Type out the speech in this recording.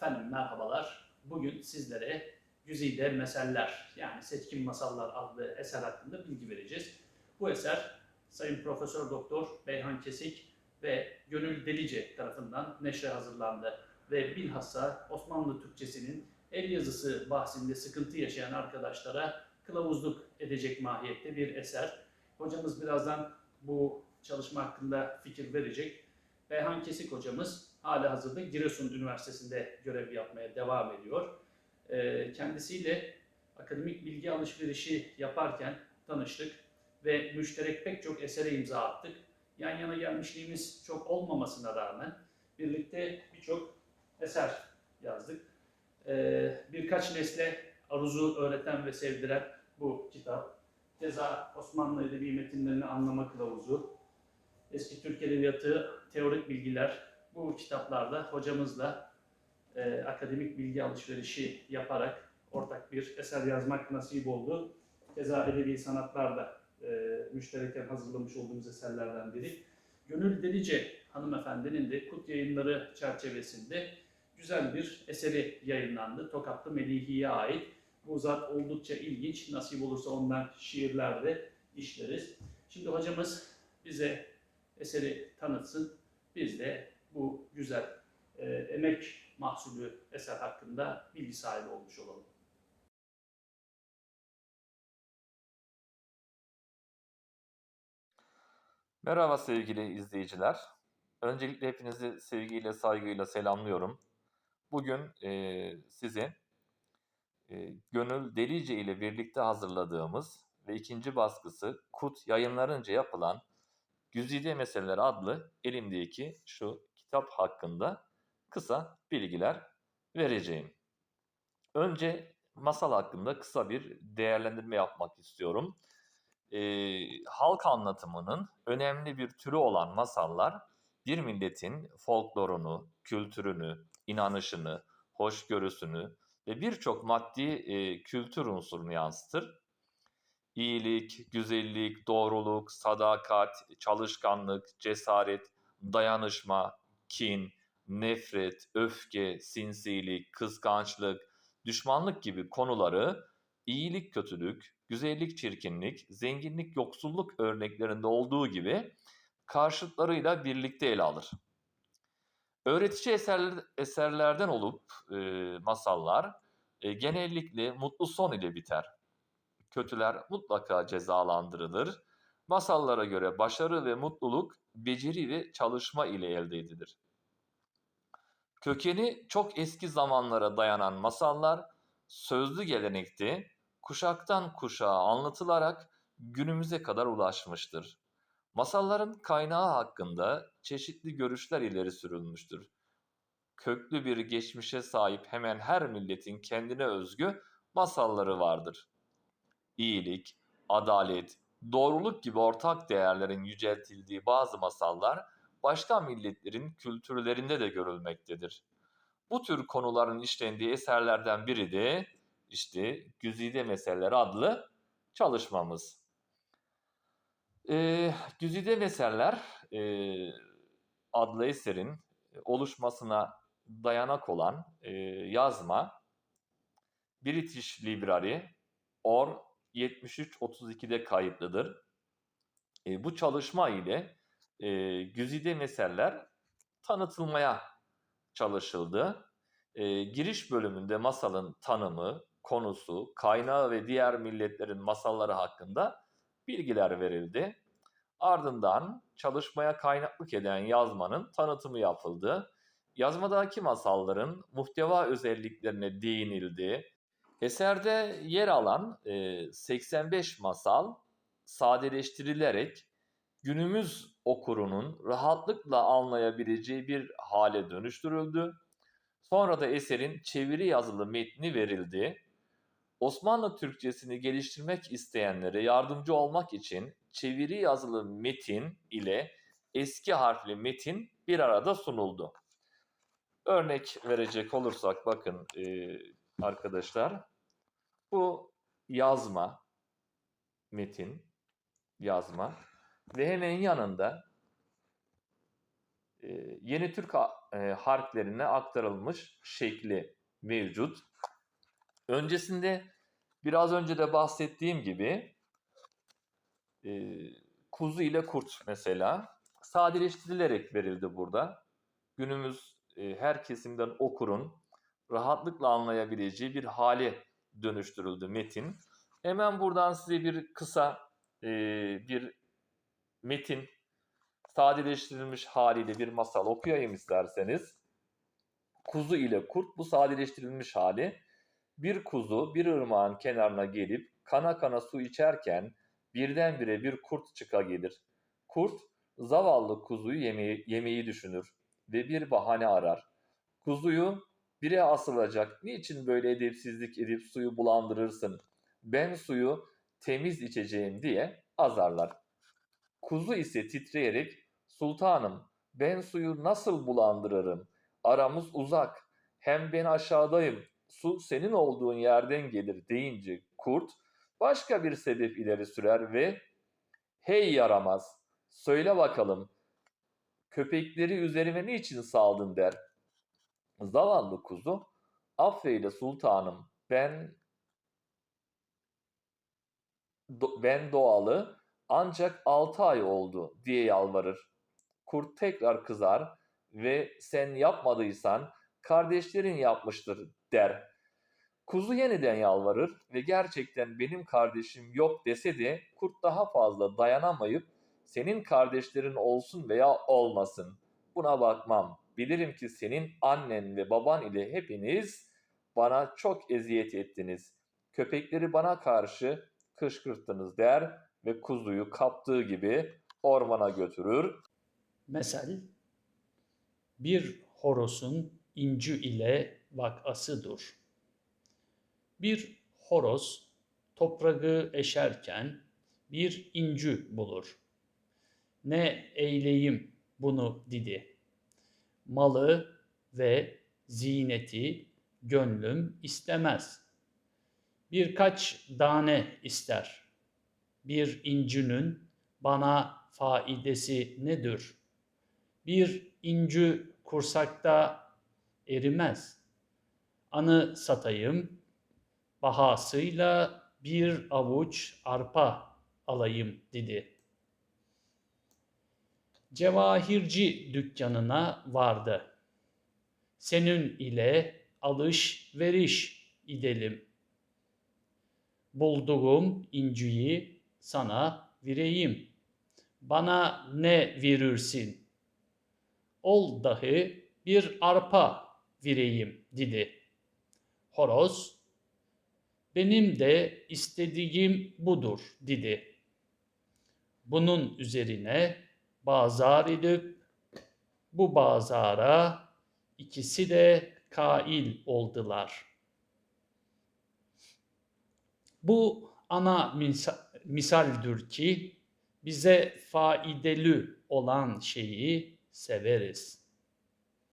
Efendim merhabalar. Bugün sizlere Güzide Meseller yani Seçkin Masallar adlı eser hakkında bilgi vereceğiz. Bu eser Sayın Profesör Doktor Beyhan Kesik ve Gönül Delice tarafından neşre hazırlandı ve bilhassa Osmanlı Türkçesinin el yazısı bahsinde sıkıntı yaşayan arkadaşlara kılavuzluk edecek mahiyette bir eser. Hocamız birazdan bu çalışma hakkında fikir verecek. Beyhan Kesik hocamız hala hazırda Giresun Üniversitesi'nde görev yapmaya devam ediyor. Ee, Kendisiyle akademik bilgi alışverişi yaparken tanıştık ve müşterek pek çok esere imza attık. Yan yana gelmişliğimiz çok olmamasına rağmen birlikte birçok eser yazdık. Ee, Birkaç nesle aruzu öğreten ve sevdiren bu kitap. Keza Osmanlı Edebi Metinlerini Anlama Kılavuzu, Eski Türk Edebiyatı Teorik Bilgiler, bu kitaplarda hocamızla e, akademik bilgi alışverişi yaparak ortak bir eser yazmak nasip oldu. Keza edebi sanatlarda e, müştereken hazırlamış olduğumuz eserlerden biri. Gönül Delice hanımefendinin de Kut yayınları çerçevesinde güzel bir eseri yayınlandı. Tokatlı Melihi'ye ait. Bu zat oldukça ilginç. Nasip olursa ondan şiirler de işleriz. Şimdi hocamız bize eseri tanıtsın. Biz de bu güzel e, emek mahsulü eser hakkında bilgi sahibi olmuş olalım. Merhaba sevgili izleyiciler. Öncelikle hepinizi sevgiyle, saygıyla selamlıyorum. Bugün e, size e, Gönül Delice ile birlikte hazırladığımız ve ikinci baskısı Kut yayınlarınca yapılan Güzide Meseleleri adlı elimdeki şu kitap hakkında kısa bilgiler vereceğim. Önce masal hakkında kısa bir değerlendirme yapmak istiyorum. Ee, halk anlatımının önemli bir türü olan masallar bir milletin folklorunu, kültürünü, inanışını, hoşgörüsünü ve birçok maddi e, kültür unsurunu yansıtır. İyilik, güzellik, doğruluk, sadakat, çalışkanlık, cesaret, dayanışma, kin, nefret, öfke, sinsilik, kıskançlık, düşmanlık gibi konuları iyilik, kötülük, güzellik, çirkinlik, zenginlik, yoksulluk örneklerinde olduğu gibi karşıtlarıyla birlikte ele alır. Öğretici eser, eserlerden olup e, masallar e, genellikle mutlu son ile biter. Kötüler mutlaka cezalandırılır. Masallara göre başarı ve mutluluk beceri ve çalışma ile elde edilir. Kökeni çok eski zamanlara dayanan masallar sözlü gelenekte kuşaktan kuşağa anlatılarak günümüze kadar ulaşmıştır. Masalların kaynağı hakkında çeşitli görüşler ileri sürülmüştür. Köklü bir geçmişe sahip hemen her milletin kendine özgü masalları vardır. İyilik, adalet, doğruluk gibi ortak değerlerin yüceltildiği bazı masallar başka milletlerin kültürlerinde de görülmektedir. Bu tür konuların işlendiği eserlerden biri de işte Güzide Meseleleri adlı çalışmamız. Ee, Güzide Meseleler e, adlı eserin oluşmasına dayanak olan e, yazma British Library or 7332'de kayıtlıdır. E, bu çalışma ile e, güzide meseleler tanıtılmaya çalışıldı. E, giriş bölümünde masalın tanımı, konusu, kaynağı ve diğer milletlerin masalları hakkında bilgiler verildi. Ardından çalışmaya kaynaklık eden yazmanın tanıtımı yapıldı. Yazmadaki masalların muhteva özelliklerine değinildi. Eserde yer alan e, 85 masal sadeleştirilerek günümüz okurunun rahatlıkla anlayabileceği bir hale dönüştürüldü. Sonra da eserin çeviri yazılı metni verildi. Osmanlı Türkçesini geliştirmek isteyenlere yardımcı olmak için çeviri yazılı metin ile eski harfli metin bir arada sunuldu. Örnek verecek olursak bakın e, arkadaşlar bu yazma metin yazma ve hemen yanında e, Yeni Türk e, harflerine aktarılmış şekli mevcut. Öncesinde biraz önce de bahsettiğim gibi e, kuzu ile kurt mesela sadeleştirilerek verildi burada. Günümüz her kesimden okurun rahatlıkla anlayabileceği bir hale dönüştürüldü metin. Hemen buradan size bir kısa e, bir metin sadeleştirilmiş haliyle bir masal okuyayım isterseniz. Kuzu ile kurt bu sadeleştirilmiş hali. Bir kuzu bir ırmağın kenarına gelip kana kana su içerken birdenbire bir kurt çıka gelir. Kurt zavallı kuzuyu yemeyi, yemeyi düşünür ve bir bahane arar. Kuzuyu bire asılacak niçin böyle edepsizlik edip suyu bulandırırsın? Ben suyu temiz içeceğim diye azarlar. Kuzu ise titreyerek sultanım ben suyu nasıl bulandırırım? Aramız uzak hem ben aşağıdayım su senin olduğun yerden gelir deyince kurt başka bir sebep ileri sürer ve hey yaramaz söyle bakalım köpekleri üzerime niçin saldın der. Zavallı kuzu affeyle sultanım ben do- ben doğalı ancak 6 ay oldu diye yalvarır. Kurt tekrar kızar ve sen yapmadıysan kardeşlerin yapmıştır der. Kuzu yeniden yalvarır ve gerçekten benim kardeşim yok dese de kurt daha fazla dayanamayıp senin kardeşlerin olsun veya olmasın. Buna bakmam. Bilirim ki senin annen ve baban ile hepiniz bana çok eziyet ettiniz. Köpekleri bana karşı kışkırttınız der ve kuzuyu kaptığı gibi ormana götürür. Mesel, bir horosun incü ile vakasıdır. Bir horoz toprağı eşerken bir incü bulur. Ne eyleyim bunu dedi. Malı ve zineti gönlüm istemez. Birkaç tane ister. Bir incünün bana faidesi nedir? Bir incü kursakta erimez. Anı satayım, bahasıyla bir avuç arpa alayım dedi. Cevahirci dükkanına vardı. Senin ile alış veriş edelim. Bulduğum inciyi sana vereyim. Bana ne verirsin? Ol dahi bir arpa vereyim dedi. Horoz, benim de istediğim budur dedi. Bunun üzerine bazar edip bu bazara ikisi de kail oldular. Bu ana misa- misaldir ki bize faydalı olan şeyi severiz.